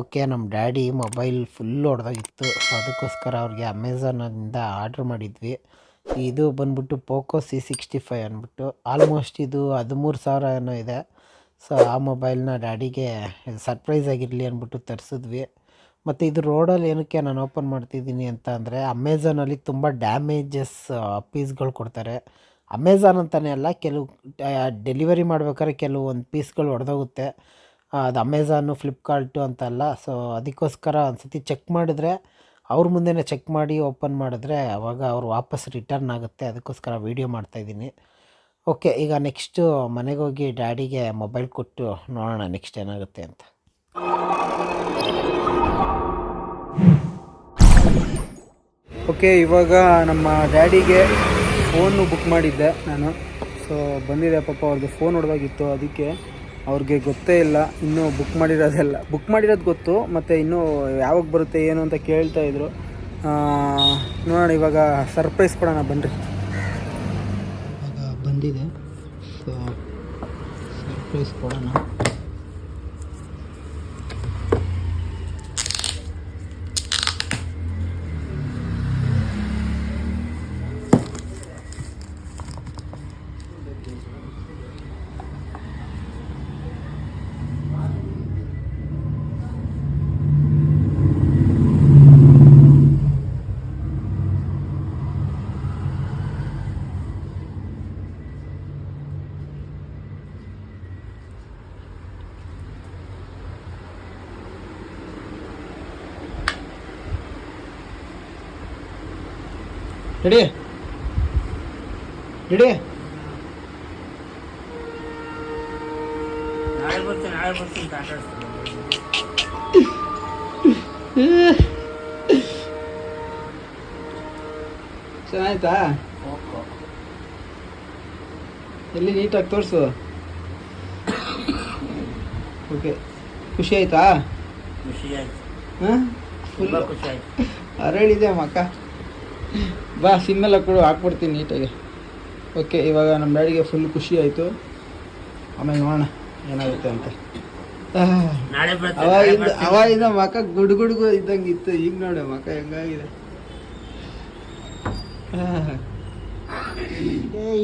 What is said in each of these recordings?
Okay ನಮ್ಮ daddy mobile full ಹೊಡೆದೋಗಿತ್ತು. So ಅದಕ್ಕೋಸ್ಕರ ಅವ್ರಿಗೆ ಅಮೆಝಾನಿಂದ ಆರ್ಡ್ರ್ ಮಾಡಿದ್ವಿ. ಇದು ಬಂದ್ಬಿಟ್ಟು ಪೋಕೋ ಸಿ ಸಿಕ್ಸ್ಟಿ ಫೈವ್ ಅಂದ್ಬಿಟ್ಟು ಆಲ್ಮೋಸ್ಟ್ ಇದು ಹದಿಮೂರು ಸಾವಿರ ಏನೋ ಇದೆ. ಸೊ ಆ ಮೊಬೈಲ್ನ ಡ್ಯಾಡಿಗೆ ಸರ್ಪ್ರೈಸ್ ಆಗಿರಲಿ ಅಂದ್ಬಿಟ್ಟು ತರಿಸಿದ್ವಿ. ಮತ್ತು ಇದು ರೋಡಲ್ಲಿ ಏನಕ್ಕೆ ನಾನು ಓಪನ್ ಮಾಡ್ತಿದ್ದೀನಿ ಅಂತ ಅಂದರೆ ಅಮೆಝಾನಲ್ಲಿ ತುಂಬ ಡ್ಯಾಮೇಜಸ್ ಪೀಸ್ಗಳು ಕೊಡ್ತಾರೆ. ಅಮೆಝಾನ್ ಅಂತಲೇ ಅಲ್ಲ, ಕೆಲವು ಡೆಲಿವರಿ ಮಾಡ್ಬೇಕಾದ್ರೆ ಕೆಲವೊಂದು ಪೀಸ್ಗಳು ಹೊಡೆದೋಗುತ್ತೆ. ಅದು ಅಮೆಝಾನು ಫ್ಲಿಪ್ಕಾರ್ಟು ಅಂತಲ್ಲ ಸೊ ಅದಕ್ಕೋಸ್ಕರ ಒಂದು ಸತಿ ಚೆಕ್ ಮಾಡಿದ್ರೆ, ಅವ್ರ ಮುಂದೆನೇ ಚೆಕ್ ಮಾಡಿ ಓಪನ್ ಮಾಡಿದ್ರೆ ಅವಾಗ ಅವ್ರು ವಾಪಸ್ ರಿಟರ್ನ್ ಆಗುತ್ತೆ, ಅದಕ್ಕೋಸ್ಕರ ವೀಡಿಯೋ ಮಾಡ್ತಾಯಿದ್ದೀನಿ ಓಕೆ ಈಗ ನೆಕ್ಸ್ಟು ಮನೆಗೆ ಹೋಗಿ ಡ್ಯಾಡಿಗೆ ಮೊಬೈಲ್ ಕೊಟ್ಟು ನೋಡೋಣ ನೆಕ್ಸ್ಟ್ ಏನಾಗುತ್ತೆ ಅಂತ. ಓಕೆ ಇವಾಗ ನಮ್ಮ ಡ್ಯಾಡಿಗೆ ಫೋನು ಬುಕ್ ಮಾಡಿದ್ದೆ ನಾನು. ಸೊ ಬಂದಿದೆ ಪಾಪ ಅವ್ರದ್ದು ಫೋನ್ ಹೊಡೆದಾಗಿತ್ತು ಅದಕ್ಕೆ ಅವ್ರಿಗೆ ಗೊತ್ತೇ ಇಲ್ಲ, ಇನ್ನೂ ಬುಕ್ ಮಾಡಿರೋದೆಲ್ಲ. ಬುಕ್ ಮಾಡಿರೋದು ಗೊತ್ತು, ಮತ್ತು ಇನ್ನೂ ಯಾವಾಗ ಬರುತ್ತೆ, ಏನು ಅಂತ ಕೇಳ್ತಾ ಇದ್ರು. ನೋಡೋಣ, ಇವಾಗ ಸರ್ಪ್ರೈಸ್ ಕೊಡೋಣ ಬನ್ನಿರಿ ಇವಾಗ ಬಂದಿದೆ. ಸೊ ಸರ್ಪ್ರೈಸ್ ಕೊಡೋಣ. ರೆಡಿ? ರೆಡಿ. ಚೆನ್ನಾಯ್ತಾ ಎಲ್ಲಿ ನೀಟಾಗಿ ತೋರಿಸು. ಓಕೆ. ಖುಷಿ ಆಯ್ತಾ? ಖುಷಿ ಆಯ್ತು. ಹಾಂ? ತುಂಬಾ ಖುಷಿ ಆಯ್ತು. ಅರಳಿದೆ ಮಕ್ಕ ಬಾ ಸಿಮ್ಮೆಲ್ಲ ಕೊಡು ಹಾಕ್ಬಿಡ್ತೀನಿ ನೀಟಾಗಿ. ಓಕೆ ಇವಾಗ ನಮ್ಮ ಡ್ಯಾಡಿಗೆ ಫುಲ್ ಖುಷಿ ಆಯಿತು. ಆಮೇಲೆ ನೋಡೋಣ ಏನಾಗುತ್ತೆ ಅಂತ. ಅವಾಗಿಂದ. ಅವಾಗಿಂದ ಮಕ ಗುಡು ಗುಡುಗು ಇದ್ದಂಗೆ ಇತ್ತು ಈಗ ನೋಡ ಮಕ ಹೆಂಗಾಗಿದೆ.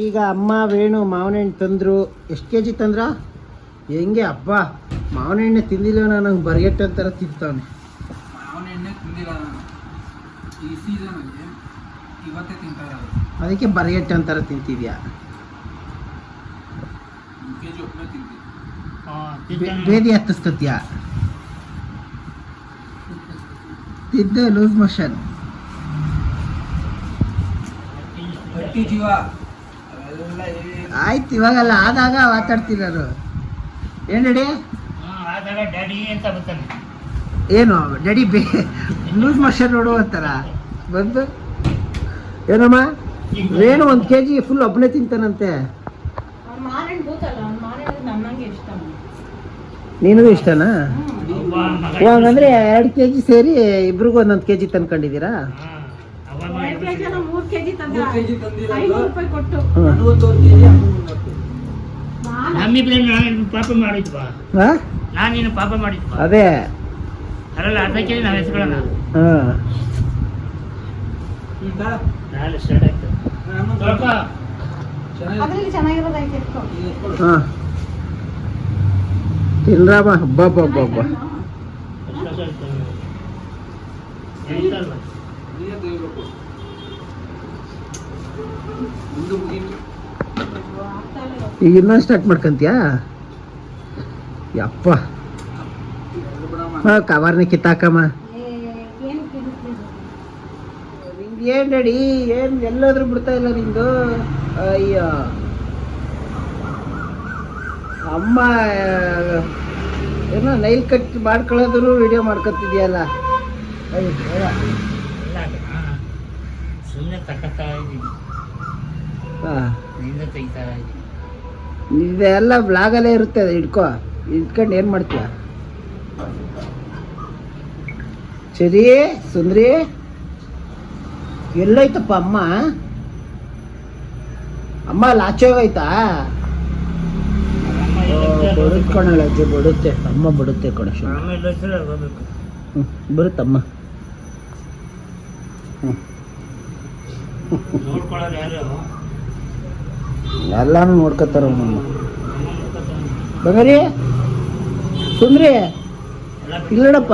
ಈಗ ಅಮ್ಮ ವೇಣು ಮಾವಿನ ಹಣ್ಣು ತಂದರು. ಎಷ್ಟು ಕೆ ಜಿ ತಂದ್ರ? ಹೆಂಗೆ ಹಬ್ಬ ಮಾವಿನ ಹಣ್ಣೆ ತಿಂದಿಲ್ಲ ನಂಗೆ ಬರ್ಗೆಟ್ಟ ಥರ ತಿಂತಾನೆ. ಮಾವಿನ ಎಣ್ಣೆ ತಿಂದಿಲ್ಲ ನಾನು. ಈ ಇರೋದು ಅದಕ್ಕೆ ಬರಗಟ್ಟೆ ಅಂತಾರ ತಿಂತಿದ್ಯಾ. ಬೇದಿ ಹತ್ತಿಸ್ಕೊತ್ಯಾ ತಿದ್ದೆ ಲೂಸ್ ಮೋಷನ್. ಆಯ್ತು ಇವಾಗಲ್ಲ ಆದಾಗ ಮಾತಾಡ್ತಿರೋರು ಏನಡಿ ಏನು ಡ್ಯಾಡಿ? ಏನು ಡ್ಯಾಡಿ ಬೇ ಲೂಸ್ ಮೋಷನ್ ನೋಡುವಂತಾರ ಬಂದು. ಏನಮ್ಮ? ವೇಣು ಒಂದು ಕೆ ಜಿ ಫುಲ್ ಒಬ್ಬನೇ ತಿಂತಾನಂತೆ ನೀನು ಇಷ್ಟನಾ? ಹಂಗಂದ್ರೆ ಎರಡು ಕೆ ಜಿ ಸೇರಿ ಇಬ್ರಿಗೂ ಒಂದೊಂದು ಕೆ ಜಿ ತಂದ್ಕೊಂಡಿದ್ದೀರಾ ಅದೇ. ಅದ್ರಲ್ಲಿ ಹಾಂ. ತಿನ್ರಾಮ. ಹಬ್ಬ ಹಬ್ಬ ಹಬ್ಬ? ಈಗ ಇನ್ನೊಂದು ಸ್ಟಾರ್ಟ್ ಮಾಡ್ಕೊಂತೀಯಾ? ಯಪ್ಪ. ಹಾಂ ಕವರ್ನ ಕಿತ್ತಾಕಮ್ಮ ಏ, ಏನು ಕಿರಿಸ್ಲಿದು? ನಿಂದು ಏನು ಡ್ಯಾಡಿ ಏನು ಎಲ್ಲಾದರೂ ಬಿಡ್ತಾ ಇಲ್ಲ ನಿಂದು? ಅಯ್ಯೋ. ಅಮ್ಮ ಏನೋ ನೈಲ್ ಕಟ್ ಮಾಡ್ಕೊಳ್ಳೋದ್ರು ವಿಡಿಯೋ ಮಾಡ್ಕೊತಿದ್ಯಲ್ಲ. ಸುಮ್ಮನೆ ತಕ್ಕತ್ತಾ ಇದ್ದೀನಿ. ಹಾ. ನಿಂದ ತೆಗಿತಾ ಇದ್ದೀನಿ. ಇದೆಲ್ಲ ಬ್ಲಾಗಲ್ಲೇ ಇರುತ್ತೆ ಅದು ಇಟ್ಕೋ ಇಟ್ಕೊಂಡು ಏನು ಮಾಡ್ತೀಯ? ಸರಿ ಸುಂದ್ರಿ. ಎಲ್ಲೋಯ್ತಪ್ಪ ಅಮ್ಮ ಅಮ್ಮ ಲಾಚೆ ಹೋಗೈತಾ ಬಡುತ್ಕೊಳಲ್ಲ ಅಜ್ಜಿ ಬಡುತ್ತೆ ಅಮ್ಮ ಬಡುತ್ತೆ ಕಣೆ ಆಮೇಲೆ ವರ್ಷದಲ್ಲಿ ಹೋಗ್ಬೇಕು ಹ್ಞೂ ಬರುತ್ತಮ್ಮ ಹ್ಞೂ ನೋಡ್ಕೊಳ್ಳೋರು ಯಾರು ಎಲ್ಲಾನು ನೋಡ್ಕೊತಾರ ನಮ್ಮ ಅಮ್ಮ ನೋಡ್ಕೊತಾನೆ. ಬಂಗಾರಿ ಸುಂದ್ರಿ ಎಲ್ಲ ಬಿಟ್ಟು ಇಲ್ಲಡಪ್ಪ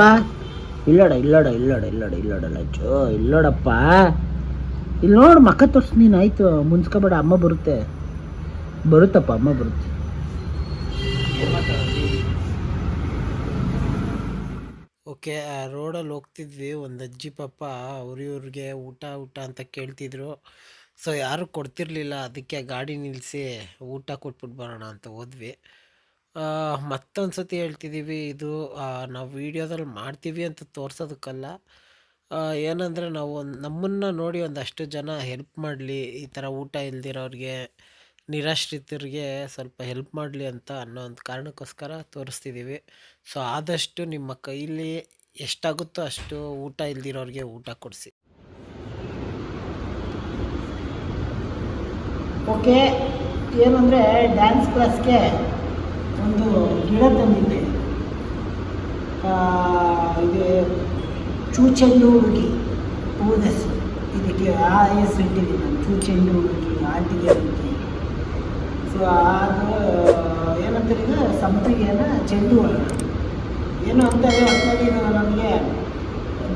ಇಲ್ಲಡ ಇಲ್ಲಡ ಇಲ್ಲಡ ಇಲ್ಲಡ ಇಲ್ಲಡಲ್ಲ ಅಜ್ಜೋ ಇಲ್ಲಡಪ್ಪ ಇಲ್ಲಿ ನೋಡು ಮಕ್ಕ ತೋರ್ಸ್ ನೀನು, ಆಯ್ತು ಮುಂಚ್ಕೋಬೇಡ ಅಮ್ಮ ಬರುತ್ತೆ. ಬರುತ್ತಪ್ಪ, ಅಮ್ಮ ಬರುತ್ತೆ. ಓಕೆ ರೋಡಲ್ಲಿ ಹೋಗ್ತಿದ್ವಿ, ಒಂದು ಅಜ್ಜಿ ಪಾಪ, ಅವ್ರ ಇವ್ರಿಗೆ ಊಟ ಊಟ ಅಂತ ಕೇಳ್ತಿದ್ರು. ಸೊ ಯಾರು ಕೊಡ್ತಿರ್ಲಿಲ್ಲ, ಅದಕ್ಕೆ ಗಾಡಿ ನಿಲ್ಲಿಸಿ ಊಟ ಕೊಟ್ಬಿಟ್ಟು ಬರೋಣ ಅಂತ ಹೋದ್ವಿ. ಮತ್ತೊಂದು ಸತಿ ಹೇಳ್ತಿದ್ದೀವಿ ಇದು ನಾವು ವೀಡಿಯೋದಲ್ಲಿ ಮಾಡ್ತೀವಿ ಅಂತ ತೋರ್ಸೋದಕ್ಕಲ್ಲ. ಏನಂದರೆ ನಾವು ಒಂದು, ನಮ್ಮನ್ನು ನೋಡಿ ಒಂದಷ್ಟು ಜನ ಹೆಲ್ಪ್ ಮಾಡಲಿ, ಈ ಥರ ಊಟ ಇಲ್ದಿರೋರಿಗೆ, ನಿರಾಶ್ರಿತರಿಗೆ ಸ್ವಲ್ಪ ಹೆಲ್ಪ್ ಮಾಡಲಿ ಅಂತ ಅನ್ನೋ ಒಂದು ಕಾರಣಕ್ಕೋಸ್ಕರ ತೋರಿಸ್ತಿದ್ದೀವಿ ಸೊ ಆದಷ್ಟು ನಿಮ್ಮ ಕೈಲಿ ಎಷ್ಟಾಗುತ್ತೋ ಅಷ್ಟು ಊಟ ಇಲ್ದಿರೋರಿಗೆ ಊಟ ಕೊಡಿಸಿ. ಓಕೆ, ಏನಂದರೆ ಡ್ಯಾನ್ಸ್ ಕ್ಲಾಸ್ಗೆ ಒಂದು ಗಿಡ ತಂದಿದ್ದೆ. ಇದು ಚೂಚೆಂಡು ಹುಡುಗಿ ಇದಕ್ಕೆ ಆ ಹೆಸರು ಇಟ್ಟಿದೆ ನಾನು ಚೂಚೆಂಡು ಹುಡುಗಿ ಆಟಿಗೆ ಹುಡುಗಿ ಸೊ ಅದು ಏನಂತಾರೆ ಇದು ಸಂಪಿಗೆನ ಚೆಂಡು ಅಲ್ಲ ಏನು ಅಂತ ಹೊಸದಾಗಿ ನಮಗೆ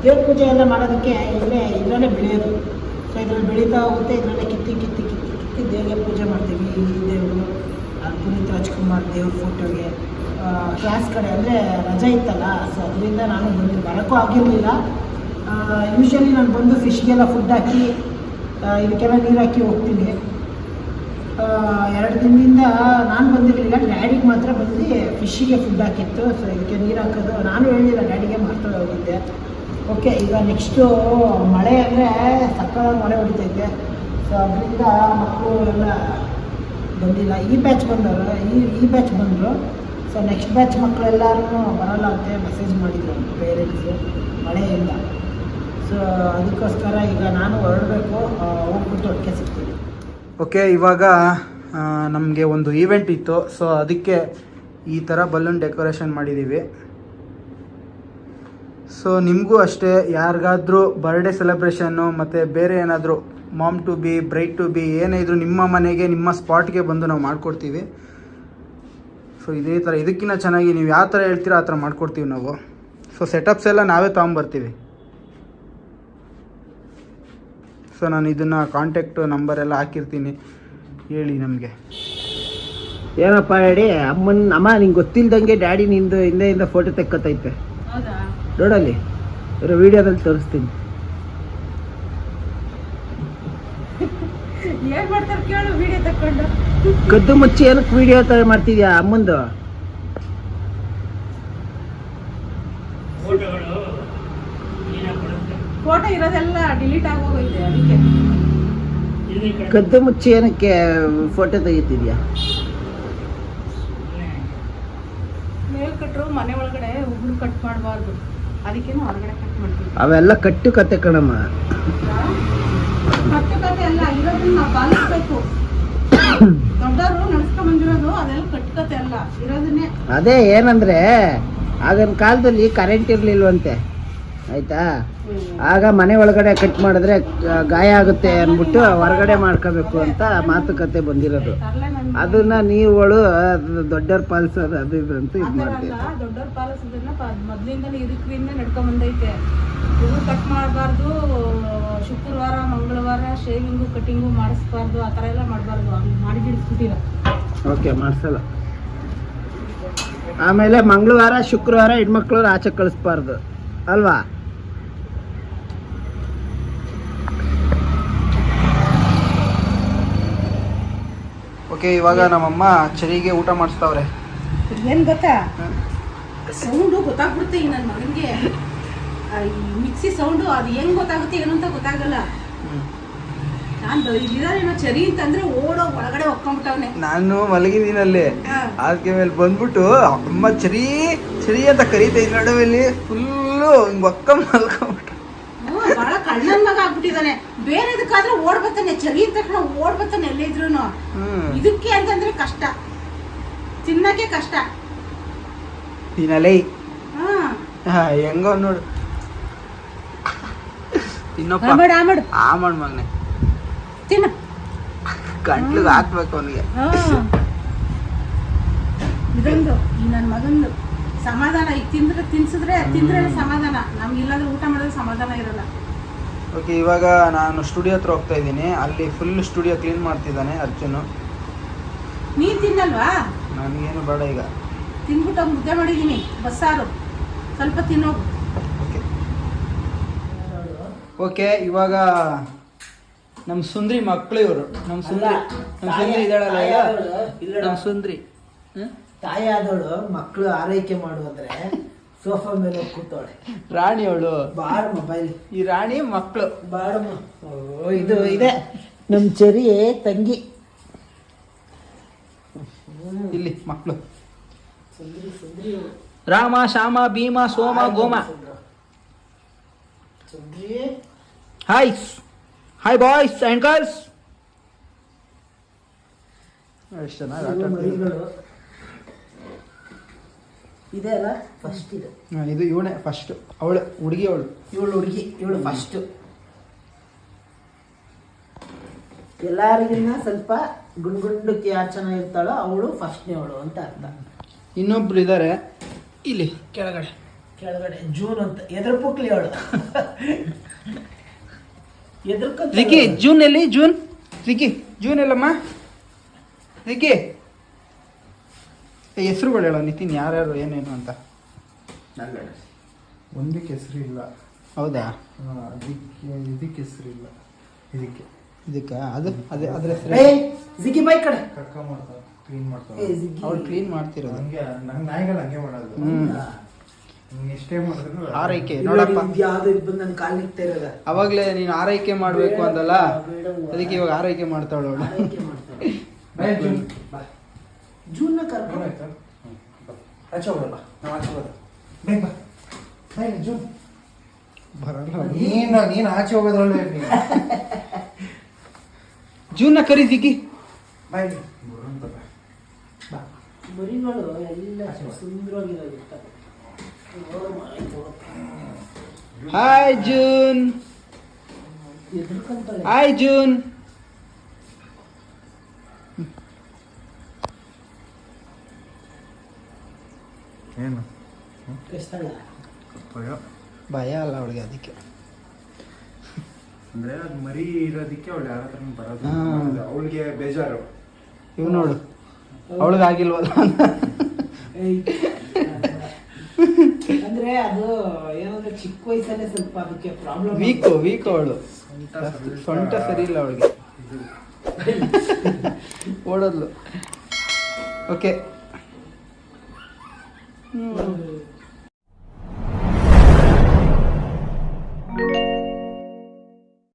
ದೇವ್ರ ಪೂಜೆ ಎಲ್ಲ ಮಾಡೋದಕ್ಕೆ ಇಲ್ಲೇ ಇದರಲ್ಲೇ ಬೆಳೆಯೋದು. ಸೊ ಇದರಲ್ಲಿ ಬೆಳೀತಾ ಹೋಗುತ್ತೆ, ಇದರಲ್ಲೇ ಕಿತ್ತಿ ಕಿತ್ತಿ ಕಿತ್ತಿ ಕಿತ್ತಿ ದೇವ್ರಿಗೆ ಪೂಜೆ ಮಾಡ್ತೀವಿ, ಈ ದೇವರು. ಪುನೀತ್ ರಾಜ್ಕುಮಾರ್ ದೇವ್ರ ಫೋಟೋಗೆ ಕ್ಲಾಸ್ ಕಡೆ ಅಂದರೆ ರಜೆ ಇತ್ತಲ್ಲ ಸೊ ಅದರಿಂದ ನಾನು ಬಂದು ಬರೋಕ್ಕೂ ಆಗಿರಲಿಲ್ಲ. ಯೂಶ್ವಲಿ ನಾನು ಬಂದು ಫಿಶ್ಗೆಲ್ಲ ಫುಡ್ ಹಾಕಿ ಇದಕ್ಕೆಲ್ಲ ನೀರು ಹಾಕಿ ಹೋಗ್ತೀನಿ. ಎರಡು ದಿನದಿಂದ ನಾನು ಬಂದಿರಲಿಲ್ಲ ಡ್ಯಾಡಿಗೆ ಮಾತ್ರ ಬಂದು ಫಿಶ್ಶಿಗೆ ಫುಡ್ ಹಾಕಿತ್ತು ಸೊ ಇದಕ್ಕೆ ನೀರು ಹಾಕೋದು. ನಾನು ಹೇಳಿಲ್ಲ ಡ್ಯಾಡಿಗೆ ಮಾಡ್ತಾ ಹೋಗಿದ್ದೆ ಓಕೆ ಈಗ ನೆಕ್ಸ್ಟು ಮಳೆ ಅಂದರೆ ಸಕ್ಕತ್ತಾಗಿ ಮಳೆ ಹೊಡಿತೈತೆ. ಸೊ ಅದರಿಂದ ಮಕ್ಕಳು ಎಲ್ಲ ಬಂದಿಲ್ಲ. ಈ ಬ್ಯಾಚ್ ಬಂದವರು, ಈ ಈ ಬ್ಯಾಚ್ ಬಂದರು. ಸೊ ನೆಕ್ಸ್ಟ್ ಬ್ಯಾಚ್ ಮಕ್ಕಳೆಲ್ಲರೂ ಬರಲ್ಲ ಅಂತ ಮೆಸೇಜ್ ಮಾಡಿದ್ರು ಪೇರೆಂಟ್ಸು ಮಳೆಯಿಂದ ಸೊ ಅದಕ್ಕೋಸ್ಕರ ಈಗ ನಾನು ಹೊರಡಬೇಕು. ಹೋಗ್ಬಿಟ್ಟು ಅದಕ್ಕೆ ಸಿಗ್ತೀನಿ. ಓಕೆ ಇವಾಗ ನಮಗೆ ಒಂದು ಈವೆಂಟ್ ಇತ್ತು. ಸೊ ಅದಕ್ಕೆ ಈ ಥರ ಬಲೂನ್ ಡೆಕೋರೇಷನ್ ಮಾಡಿದ್ದೀವಿ ಸೊ ನಿಮಗೂ ಅಷ್ಟೇ. ಯಾರಿಗಾದರೂ ಬರ್ಡೇ ಸೆಲೆಬ್ರೇಷನ್ನು ಮತ್ತು ಬೇರೆ ಏನಾದರೂ mom to be bride to be ಏನೇ ಇದ್ರು ನಿಮ್ಮ ಮನೆಗೆ ನಿಮ್ಮ ಸ್ಪಾಟ್ಗೆ ಬಂದು ನಾವು ಮಾಡಿಕೊಡ್ತೀವಿ. ಸೊ ಇದೇ ಥರ ಇದಕ್ಕಿಂತ ಚೆನ್ನಾಗಿ ನೀವು ಯಾವ ಥರ ಹೇಳ್ತೀರೋ ಆ ಥರ ಮಾಡಿಕೊಡ್ತೀವಿ ನಾವು. ಸೊ ಸೆಟಪ್ಸ್ ಎಲ್ಲ ನಾವೇ ತೊಗೊಂಬರ್ತೀವಿ. ಸೊ ನಾನು ಇದನ್ನು ಕಾಂಟ್ಯಾಕ್ಟ್ ನಂಬರ್ ಎಲ್ಲ ಹಾಕಿರ್ತೀನಿ. ಹೇಳಿ ನಮಗೆ. ಏನಪ್ಪ ಹೇಳಿ ಅಮ್ಮನ ಅಮ್ಮ ನಿಂಗೆ ಗೊತ್ತಿಲ್ದಂಗೆ ಡ್ಯಾಡಿ ನಿಂದು ಹಿಂದೆಯಿಂದ ಫೋಟೋ ತೆಕ್ಕೊತೈತೆ. ಹೌದಾ? ನೋಡಲ್ಲಿ ಇರೋ ವಿಡಿಯೋದಲ್ಲಿ ತೋರಿಸ್ತೀನಿ. ಏನ್ ಮಾಡ್ತಾರೆ ಕೇಳು ವಿಡಿಯೋ ತಕೊಂಡು ಕದ್ದು ಮುಚ್ಚಿ ಏನಕ್ಕೆ ವಿಡಿಯೋ ತರ ಮಾಡ್ತಿದ್ಯಾ ಅಮ್ಮಂದು? ಫೋಟೋಗಳು ನೀನೇ ಕೊಡುತ್ತೆ? ಫೋಟೋ ಇರೋದೆಲ್ಲ ಡಿಲೀಟ್ ಆಗೋಗೈತೆ ಅದಕ್ಕೆ. ಕದ್ದು ಮುಚ್ಚಿ ಏನಕ್ಕೆ ಫೋಟೋ ತೆಗಿತಿದ್ಯಾ? ಮೇಲ್ ಕಟ್ಟರು ಮನೆ ಒಳಗಡೆ ಹುಬ್ಳು ಕಟ್ ಮಾಡಬಾರ್ದು. ಅದಕ್ಕೇನು ಹೊರಗಡೆ ಕಟ್ ಮಾಡ್ತೀವಿ. ಅವೆಲ್ಲ ಕಟ್ಟು ಕತೆ ಕಣಮ್ಮ. ಕಟ್ಟುಕತೆ ಅಲ್ಲ, ಇರೋದನ್ನ ನಾವು ಪಾಲಿಸ್ಬೇಕು. ದೊಡ್ಡವರು ನಡ್ಸ್ಕೊಂಡ್ ಬಂದಿರೋದು, ಅದೆಲ್ಲ ಕಟ್ಟುಕತೆ ಅಲ್ಲ, ಇರೋದನ್ನೇ. ಅದೇ ಏನಂದ್ರೆ, ಆಗಿನ ಕಾಲದಲ್ಲಿ ಕರೆಂಟ್ ಇರ್ಲಿಲ್ವಂತೆ. ಆಯ್ತಾ? ಆಗ ಮನೆ ಒಳಗಡೆ ಕಟ್ ಮಾಡಿದ್ರೆ ಗಾಯ ಆಗುತ್ತೆ ಅಂದ್ಬಿಟ್ಟು ಹೊರಗಡೆ ಮಾಡ್ಕೋಬೇಕು ಅಂತ ಮಾತುಕತೆ ಬಂದಿರೋದು. ಅದನ್ನ ನೀವುಗಳು ದೊಡ್ಡವ್ರ ಪಾಲಿಸೋದು ಅದು ಇದು ಅಂತ ಇದು ಮಾಡ್ತೀವಿ ಅಲ್ಲ ದೊಡ್ಡವ್ರು ಪಾಲಿಸೋದನ್ನ ಮೊದ್ಲಿಂದನೇ ಇದಕ್ರಿಂದ ನಡ್ಕೊಂಡ್ ಬಂದೈತೆ ಇವು ಕಟ್ ಮಾಡಬಾರ್ದು ಶುಕ್ರವಾರ ಮಂಗಳವಾರ ಶೇವಿಂಗು ಕಟಿಂಗು ಮಾಡಿಸ್ಬಾರ್ದು ಆ ಥರ ಎಲ್ಲ ಮಾಡಬಾರ್ದು. ಹಂಗೆ ಮಾಡಿ ಬಿಡಿಸ್ಬಿಟ್ಟಿರ ಓಕೆ ಮಾಡಿಸಲ್ಲ. ಆಮೇಲೆ ಮಂಗಳವಾರ ಶುಕ್ರವಾರ ಹೆಣ್ಮಕ್ಳು ಆಚೆ ಕಳಿಸ್ಬಾರ್ದು. ಅಲ್ವಾ? ಓಕೆ ಇವಾಗ ನಮ್ಮಮ್ಮ ಚರಿಗೆ ಊಟ ಮಾಡಿಸ್ತಾವ್ರೆ. ಏನ್ ಗೊತ್ತಾ? ಸೌಂಡು ಗೊತ್ತಾಗ್ಬಿಡುತ್ತೆ ಈ ನನ್ನ ಮಗನಿಗೆ. ಮಿಕ್ಸಿ ಸೌಂಡು ಅದು ಹೆಂಗ್ ಗೊತ್ತಾಗುತ್ತೆ ಏನು ಅಂತ ಗೊತ್ತಾಗಲ್ಲ. ನಾನು ಇದಾರೇನೋ ಚರಿ ಅಂತಂದ್ರೆ ಓಡೋ ಒಳಗಡೆ ಹೊಕ್ಕೊಂಡ್ಬಿಟ್ಟವನೆ. ನಾನು ಮಲಗಿದ್ದೀನಲ್ಲಿ ಅದಕ್ಕೆ ಮೇಲೆ ಬಂದ್ಬಿಟ್ಟು ಅಮ್ಮ ಚರಿ ಚರಿ ಅಂತ ಕರೀತಾ ನಡುವೆಲ್ಲಿ. ಫುಲ್ಲು ಬಕ್ಕ ಒಕ್ಕ ಮಲ್ಕೊಂಬಿಟ್ಟು ಬಹಳ ಕಳ್ಳನ್ ಮಗ ಆಗ್ಬಿಟ್ಟಿದಾನೆ. ಬೇರೆದಕ್ಕಾದ್ರೆ ಓಡ್ ಬರ್ತಾನೆ ಚಳಿ ತಕ್ಷಣ ಓಡ್ ಬರ್ತಾನೆ ಎಲ್ಲಿದ್ರು ಇದಕ್ಕೆ ಅಂತಂದ್ರೆ ಕಷ್ಟ. ತಿನ್ನಕ್ಕೆ ಕಷ್ಟ. ತಿನ್ನಲೇ ಹೆಂಗ ನೋಡು. ತಿನ್ನಪ್ಪ ಆಮಾಡು ಆಮಾಡು ಆ ಮಾಡ್. ಮಗನೆ. ತಿನ್ನ. ಗಂಟ್ಲಿಗೆ ಹಾಕ್ಬೇಕು ಅವನಿಗೆ. ಇದೊಂದು ಈ ನನ್ನ ಮಗಂದು. ಸಮಾಧಾನ ಈಗ ತಿಂದ್ರೆ ತಿನ್ಸಿದ್ರೆ ತಿಂದ್ರೆ ಸಮಾಧಾನ. ನಮ್ಗೆ ಇಲ್ಲಾಂದ್ರೆ ಊಟ ಮಾಡಿದ್ರೆ ಸಮಾಧಾನ ಇರಲ್ಲ. ಓಕೆ ಇವಾಗ ನಾನು ಸ್ಟುಡಿಯೋ ಹತ್ರ ಹೋಗ್ತಾ ಇದ್ದೀನಿ. ಅಲ್ಲಿ ಫುಲ್ ಸ್ಟುಡಿಯೋ ಕ್ಲೀನ್ ಮಾಡ್ತಿದ್ದಾನೆ ಅರ್ಜುನ್. ನೀನ್ ತಿನ್ನಲ್ವಾ? ನನಗೇನು ಬೇಡ ಈಗ. ತಿನ್ಬಿಟ್ಟು ಮುದ್ದೆ ಮಾಡಿದ್ದೀನಿ ಬಸ್ಸಾರು. ಸ್ವಲ್ಪ ತಿನ್ನೋಗು. ಓಕೆ ಓಕೆ ಇವಾಗ ನಮ್ಮ ಸುಂದ್ರಿ ಮಕ್ಕಳು ಇವರು. ನಮ್ಮ ಸುಂದ್ರಿ ನಮ್ಮ ಸುಂದ್ರಿ ಇದ್ದಾಳಲ್ಲ ಈಗ? ನಮ್ಮ ಸುಂದ್ರಿ. ಹ್ಮ್? ಆದವಳು ಮಕ್ಕಳು ಆರೈಕೆ ಮಾಡು ಅಂದ್ರೆ ಸೋಫಾ ಮೇಲೆ ಹೋಗ್ ಕೂತವಳೆ. ರಾಣಿ ಅವಳು. ಬಾಳ ಮೊಬೈಲ್ ಈ ರಾಣಿ ಮಕ್ಕಳು ಬಾಳ ಓ ಇದು ಇದೆ. ನಮ್ಮ ಚರಿ ತಂಗಿ. ಇಲ್ಲಿ ಮಕ್ಕಳು Sundri Sundri Rama Shyama Bhima Soma Goma. Sundri hi hi boys and girls ಎಷ್ಟು ಚೆನ್ನಾಗಿ ಆಟ ಇದೆ ಅಲ್ಲ? ಫಸ್ಟ್ ಇದು. ಇದು ಇವಳೆ ಫಸ್ಟ್ ಅವಳು ಹುಡುಗಿ ಅವಳು. ಇವಳು ಹುಡುಗಿ ಇವಳು ಫಸ್ಟ್ ಎಲ್ಲರಿಗಿನ್ನ ಸ್ವಲ್ಪ ಗುಂಡ್ ಗುಂಡಕ್ಕೆ ಯಾರು ಚೆನ್ನಾಗಿರ್ತಾಳೋ ಅವಳು ಫಸ್ಟ್ನೇ ಅವಳು ಅಂತ ಅರ್ಥ. ಇನ್ನೊಬ್ರು ಇದ್ದಾರೆ ಇಲ್ಲಿ ಕೆಳಗಡೆ. ಕೆಳಗಡೆ ಜೂನ್ ಅಂತ. ಎದ್ರ ಪುಕ್ಲಿ ಅವಳು. ಎದ್ರಕೊಂತ ರಿಕಿ ಜೂನ್ ಎಲ್ಲಿ? ಜೂನ್ ರಿಕಿ ಜೂನ್ ಎಲ್ಲಮ್ಮ? ರಿಕಿ. ಹೆಸರುಗಳು ಹೇಳೋ ನಿತಿನ್ ಯಾರ್ಯಾರು ಏನೇನು ಅಂತ? ಒಂದಕ್ಕೆ ಹೆಸರು ಇಲ್ಲ. ಹೌದಾ? ಅದಕ್ಕೆ ಇದಕ್ಕೆ ಹೆಸರು ಇಲ್ಲ. ಇದಕ್ಕೆ. ಇದಕ್ಕೆ? ಅದು ಅದೇ ಅದ್ರ ಹೆಸರು ಏ ಜಿಗಿ ಬೈ ಕಡೆ. ಕರ್ಕ ಮಾಡ್ತಾರೆ ಕ್ಲೀನ್ ಮಾಡ್ತಾರೆ ಅವ್ರು ಅವ್ಳು ಕ್ಲೀನ್ ಮಾಡ್ತಿರೋದು. ಹಂಗೆ ನಂಗೆ ನಾಯಿಗಳು ಹಂಗೆ ಮಾಡೋದು. ಆರೈಕೆ ನೋಡಪ್ಪ. ಅವಾಗಲೇ ನೀನು ಆರೈಕೆ ಮಾಡ್ಬೇಕು ಅಂದಲ್ಲ. ಅದಕ್ಕೆ ಇವಾಗ ಆರೈಕೆ ಮಾಡ್ತಾಳು ಜೂನ್ನ ಕರ್ಕೊಂಡು ಆಯ್ತಾ? ಆಚೆ ಹೋಗಲ್ಲ ನಾವು ಆಚೆ ಹೋಗೋದು ಬೇಗ ಬಾ. ಜೂನ್. ಬರಲ್ಲ ನೀನು ನೀನು ಆಚೆ ಹೋಗೋದ್ರಲ್ಲೇ ನೀನು ಜೂನ್ನ ಕರಿ ಜಿಗಿ ಬಾಯ್ ಬಾ. ಮರಿಗಳು ಎಲ್ಲ ಸುಂದರವಾಗಿರೋದಿರ್ತವೆ ಹಾಯ್ ಜೂನ್. Hi June. ಏನು? ಭಯ? ಭಯ ಅಲ್ಲ ಅವಳಿಗೆ ಅದಕ್ಕೆ. ಅಂದ್ರೆ ಅದು ಮರಿ ಇರೋದಕ್ಕೆ ಅವಳು ಯಾರ ಹತ್ರ ಬರೋದು. ಅವಳಿಗೆ ಬೇಜಾರು. ಇವ್ ನೋಡು. ಅವಳಿಗಾಗಿಲ್ವಲ್ಲ ಏಯ್. ಅಂದ್ರೆ ಅದು ಏನಂದ್ರೆ ಚಿಕ್ಕ ವಯಸ್ಸಲ್ಲೇ ಸ್ವಲ್ಪ ಅದಕ್ಕೆ ಪ್ರಾಬ್ಲಮ್ ವೀಕ್ ವೀಕ್ ಅವಳು. ಸೊಂಟ ಸರಿ ಇಲ್ಲ ಅವಳಿಗೆ. ಓಡೋದ್ಲು. ಓಕೆ. 嗯。